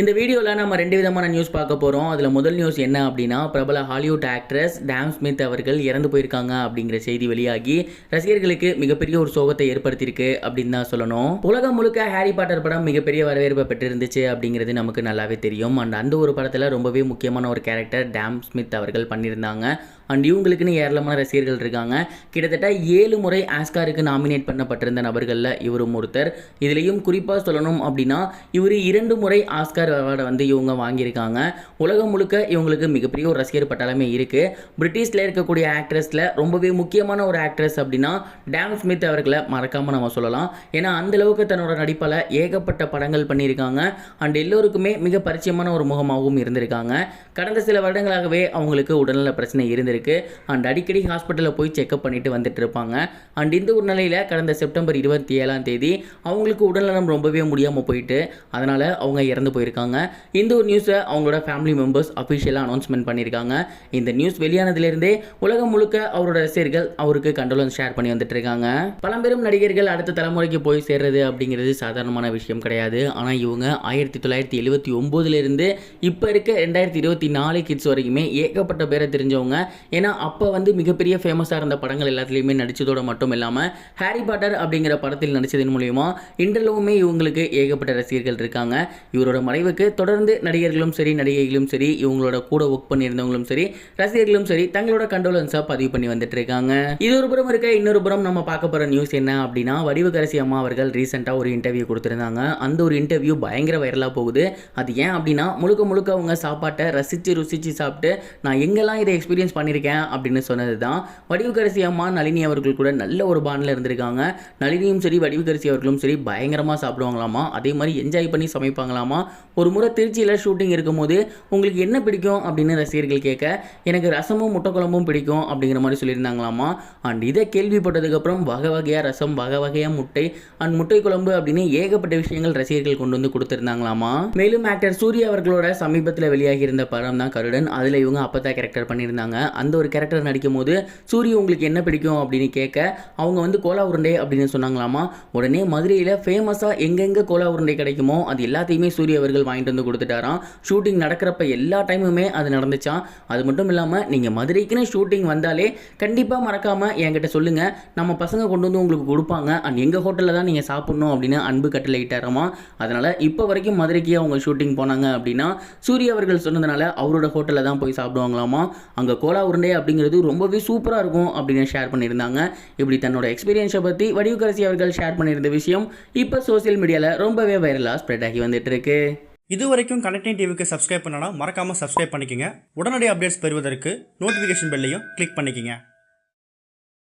இந்த வீடியோவில் நம்ம ரெண்டு விதமான நியூஸ் பார்க்க போகிறோம் அதில் முதல் நியூஸ் என்ன அப்படின்னா பிரபல ஹாலிவுட் ஆக்ட்ரஸ் டேம் ஸ்மித் அவர்கள் இறந்து போயிருக்காங்க அப்படிங்கிற செய்தி வெளியாகி ரசிகர்களுக்கு மிகப்பெரிய ஒரு சோகத்தை ஏற்படுத்தியிருக்கு அப்படின்னு தான் சொல்லணும். உலகம் முழுக்க ஹாரி பாட்டர் படம் மிகப்பெரிய வரவேற்பை பெற்றிருந்துச்சு அப்படிங்கிறது நமக்கு நல்லாவே தெரியும். அண்ட் அந்த ஒரு படத்தில் ரொம்பவே முக்கியமான ஒரு கேரக்டர் டேம் ஸ்மித் அவர்கள் பண்ணியிருந்தாங்க. அண்ட் இவங்களுக்குன்னு ஏராளமான ரசிகர்கள் இருக்காங்க. கிட்டத்தட்ட ஏழு முறை ஆஸ்காருக்கு நாமினேட் பண்ணப்பட்டிருந்த நபர்களில் இவரும் ஒருத்தர். இதுலேயும் குறிப்பாக சொல்லணும் அப்படின்னா இவர் இரண்டு முறை ஆஸ்கார் அவார்டை வந்து இவங்க வாங்கியிருக்காங்க. உலகம் முழுக்க இவங்களுக்கு மிகப்பெரிய ஒரு ரசிகர் பட்டாளமே இருக்குது பிரிட்டிஷில் இருக்கக்கூடிய ஆக்ட்ரஸில் ரொம்பவே முக்கியமான ஒரு ஆக்ட்ரஸ் அப்படின்னா டேம் ஸ்மித் அவர்களை மறக்காமல் நம்ம சொல்லலாம். ஏன்னா அந்த அளவுக்கு தன்னோட நடிப்பால் ஏகப்பட்ட படங்கள் பண்ணியிருக்காங்க. அண்ட் எல்லோருக்குமே மிக பரிச்சயமான ஒரு முகமாகவும் இருந்திருக்காங்க. கடந்த சில வருடங்களாகவே அவங்களுக்கு உடல்நல பிரச்சனை இருந்திருக்கு. அண்ட் அடிக்கடி ஹாஸ்பிட்டலில் போய் செக்அப் பண்ணிட்டு வந்துட்டு இருப்பாங்க. அண்ட் இந்த ஒரு நிலையில் கடந்த செப்டம்பர் இருபத்தி ஏழாம் தேதி அவங்களுக்கு உடல்நலம் ரொம்பவே முடியாமல் போயிட்டு அதனால் அவங்க இறந்து போயிருக்காங்க. இந்த ஒரு நியூஸை அவங்களோட ஃபேமிலி மெம்பர்ஸ் அஃபிஷியலாக அனௌன்ஸ்மெண்ட் பண்ணியிருக்காங்க. இந்த நியூஸ் வெளியானதுலேருந்தே உலகம் முழுக்க அவரோட ரசிகர்கள் அவருக்கு கண்டோலன்ஸ் ஷேர் பண்ணி வந்துட்டு இருக்காங்க. பழம்பெரும் நடிகர்கள் அடுத்த தலைமுறைக்கு போய் சேர்றது அப்படிங்கிறது சாதாரணமான விஷயம் கிடையாது. ஆனால் இவங்க ஆயிரத்தி தொள்ளாயிரத்தி எழுபத்தி ஒம்போதுலேருந்து இப்போ இருக்க ரெண்டாயிரத்தி இருபத்தி நாலு கிட்ஸ் வரைக்குமே ஏகப்பட்ட பேரை தெரிஞ்சவங்க. ஏன்னா அப்போ வந்து மிகப்பெரிய ஃபேமஸாக இருந்த படங்கள் எல்லாத்துலேயுமே நடித்ததோடு மட்டும் இல்லாமல் ஹாரி பாட்டர் அப்படிங்கிற படத்தில் நடித்ததன் மூலயமா இன்றளவுமே இவங்களுக்கு ஏகப்பட்ட ரசிகர்கள் இருக்காங்க. இவரோட மறைவுக்கு தொடர்ந்து நடிகர்களும் சரி நடிகைகளும் சரி இவங்களோட கூட ஒர்க் பண்ணியிருந்தவங்களும் சரி ரசிகர்களும் சரி தங்களோட கண்டோலன்ஸாக பதிவு பண்ணி வந்துட்டு இருக்காங்க இது ஒரு புறம் இருக்க இன்னொரு புறம் நம்ம பார்க்க போகிற நியூஸ் என்ன அப்படின்னா வடிவகரசி அம்மா அவர்கள் ரீசெண்டாக ஒரு இன்டர்வியூ கொடுத்துருந்தாங்க. அந்த ஒரு இன்டர்வியூ பயங்கர வைரலாக போகுது. அது ஏன் அப்படின்னா முழுக்க முழுக்க அவங்க சாப்பாட்டை ரசித்து ருசித்து சாப்பிட்டு நான் எங்கெல்லாம் இதை எக்ஸ்பீரியன்ஸ் பண்ணியிருக்கேன் அப்படின்னு சொன்னது தான் வடிவுகரசி அம்மா நளினி அவர்கள் கூட நல்ல ஒரு பாண்டில் இருந்திருக்காங்க. நளினியும் சரி வடிவுகரசி அவர்களும் சரி பயங்கரமாக சாப்பிடுவாங்களாமா? அதே மாதிரி என்ஜாய் பண்ணி சமைப்பாங்களாமா? ஒரு முறை திருச்சியில் ஷூட்டிங் இருக்கும்போது உங்களுக்கு என்ன பிடிக்கும் அப்படின்னு ரசிகர்கள் கேட்க எனக்கு ரசமும் முட்டை குழம்பும் பிடிக்கும் அப்படிங்கிற மாதிரி சொல்லியிருந்தாங்களாமா? அண்ட் இதை கேள்விப்பட்டதுக்கப்புறம் வகை வகையாக ரசம் வகை வகையாக முட்டை அண்ட் முட்டை குழம்பு அப்படின்னு ஏகப்பட்ட விஷயங்கள் ரசிகர்கள் கொண்டு வந்து கொடுத்துருந்தாங்களாமா? மேலும் ஆக்டர் சூர்யா அவர்களோட சமீபத்தில் வெளியாகி இருந்த படம் தான் கருடன். அதில் இவங்க அப்பத்தா கேரக்டர் பண்ணியிருந்தாங்க. அந்த அந்த ஒரு கேரக்டர் நடிக்கும் போது சூரிய உங்களுக்கு என்ன பிடிக்கும்? அப்படின்னு கேட்க அவங்க வந்து கோலா உருண்டை அப்படின்னு சொன்னாங்களாமா. உடனே மதுரையில் ஃபேமஸாக எங்கெங்கே கோலா உருண்டை கிடைக்குமோ அது எல்லாத்தையுமே சூரிய அவர்கள் வாங்கிட்டு வந்து கொடுத்துட்டாராம். ஷூட்டிங் நடக்கிறப்ப எல்லா டைமுமே அது நடந்துச்சான் அது மட்டும் இல்லாமல் நீங்கள் மதுரைக்குன்னு ஷூட்டிங் வந்தாலே கண்டிப்பாக மறக்காமல் என்கிட்ட சொல்லுங்கள் நம்ம பசங்க கொண்டு வந்து உங்களுக்கு கொடுப்பாங்க. அண்ட் எங்கள் ஹோட்டலில் தான் நீங்கள் சாப்பிட்ணும் அப்படின்னு அன்பு கட்டளையிட்டாராமா. அதனால் இப்போ வரைக்கும் மதுரைக்கு அவங்க ஷூட்டிங் போனாங்க அப்படின்னா சூரிய அவர்கள் சொன்னதுனால அவரோட ஹோட்டலில் தான் போய் சாப்பிடுவாங்களாமா. அங்கே கோலா உருண்டை அப்படிங்கிறது ரொம்பவே சூப்பராக இருக்கும் அப்படின்னு ஷேர் பண்ணியிருந்தாங்க. இப்படி தன்னோட எக்ஸ்பீரியன்ஸை பற்றி வடிவுக்கரசி அவர்கள் ஷேர் பண்ணியிருந்த விஷயம் இப்போ சோஷியல் மீடியாவில் ரொம்பவே வைரலாக ஸ்ப்ரெட் ஆகி வந்துட்டு இருக்கு இது வரைக்கும் கனெக்டிங் டிவிக்கு சப்ஸ்கிரைப் பண்ணனா மறக்காமல் சப்ஸ்கிரைப் பண்ணிக்கங்க. உடனடி அப்டேட்ஸ் பெறுவதற்கு நோட்டிஃபிகேஷன் பெல்லையும் கிளிக் பண்ணிக்கங்க.